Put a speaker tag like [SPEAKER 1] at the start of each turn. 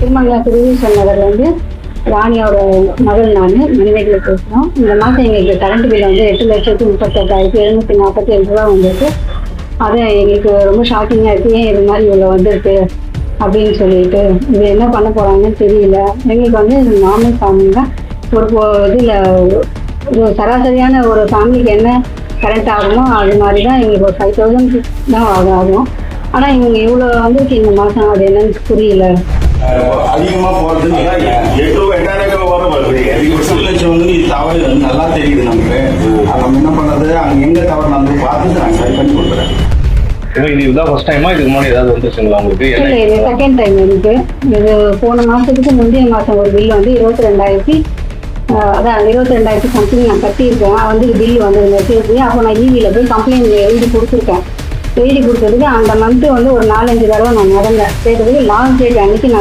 [SPEAKER 1] திருமங்கலம் திருவீஸ்வரர் நகர்ல இருந்து ராணியோட மகள் நான் மணிமேகலை பேசுகிறோம் இந்த மாதம் எங்களுக்கு கரண்ட் பில் வந்து எட்டு லட்சத்து முப்பத்தெட்டாயிரத்தி எழுநூற்றி நாற்பத்தி ஏழு ரூபா வந்திருக்கு. அது எங்களுக்கு ரொம்ப ஷாக்கிங்காக இருக்குது ஏன் இது மாதிரி இவ்வளோ வந்திருக்கு அப்படின்னு சொல்லிட்டு. இது என்ன பண்ண போகிறாங்கன்னு தெரியல. எங்களுக்கு வந்து நார்மல் ஃபேமிலி தான். ஒரு இதில் ஒரு சராசரியான ஒரு ஃபேமிலிக்கு என்ன கரண்ட் ஆகுமோ அது மாதிரி தான் எங்களுக்கு ஒரு ஃபைவ் தௌசண்ட் தான் ஆகும். ஆனால் இவங்க இவ்வளோ வந்துருக்கு இந்த மாதம் அது என்னன்னு புரியல.
[SPEAKER 2] அதிகமா போறது எட்டு ரூபா எட்டாயிரம் ரூபாய் வருது எட்டு லட்சம் வந்து இது தவறு நல்லா தெரியுது நமக்கு நம்ம என்ன பண்றது அங்க எங்க தவறு நம்ம பார்த்துட்டு நான் சரி பண்ணி கொடுக்குறேன்
[SPEAKER 3] இது இதுதான் ஃபர்ஸ்ட் டைமா இதுக்கு முன்னாடி ஏதாவது உங்களுக்கு
[SPEAKER 1] இல்லை இது செகண்ட் டைம் இருக்கு இது போன மாதத்துக்கு முந்தைய மாதம் ஒரு பில் வந்து இருபத்தி ரெண்டாயிரத்தி அதான் இருபத்தி ரெண்டாயிரத்தி சம்திங் நான் கட்டியிருக்கேன் வந்து பில் வந்து மெசேஜ் அப்போ நான் ஈவியில் போய் கம்ப்ளைண்ட் எழுதி கொடுத்துருக்கேன் எழுதி கொடுத்ததுக்கு அந்த மந்த்து வந்து ஒரு நாலஞ்சு தடவை நான் நடந்தேன். கேட்டதுக்கு லாஸ்ட் டேட் அன்னைக்கு நான்